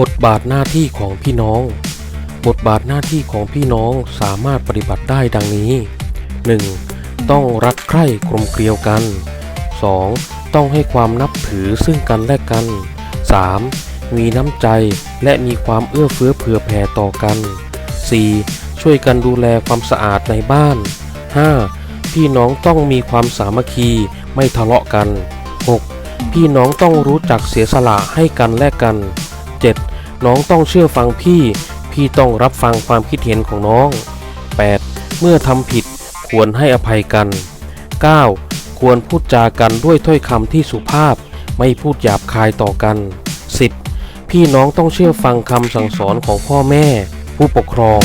บทบาทหน้าที่ของพี่น้อง บทบาทหน้าที่ของพี่น้องสามารถปฏิบัติได้ดังนี้ 1. ต้องรักใคร่กลมเกลียวกัน 2. ต้องให้ความนับถือซึ่งกันและกัน 3. มีน้ำใจและมีความเอื้อเฟื้อเผื่อแผ่ต่อกัน 4. ช่วยกันดูแลความสะอาดในบ้าน 5. พี่น้องต้องมีความสามัคคีไม่ทะเลาะกัน 6. พี่น้องต้องรู้จักเสียสละให้กันและกัน 7. น้องต้องเชื่อฟังพี่ พี่ต้องรับฟังความคิดเห็นของน้อง 8. เมื่อทำผิดควรให้อภัยกัน 9. ควรพูดจากันด้วยถ้อยคำที่สุภาพ ไม่พูดหยาบคายต่อกัน 10. พี่น้องต้องเชื่อฟังคำสั่งสอนของพ่อแม่ ผู้ปกครอง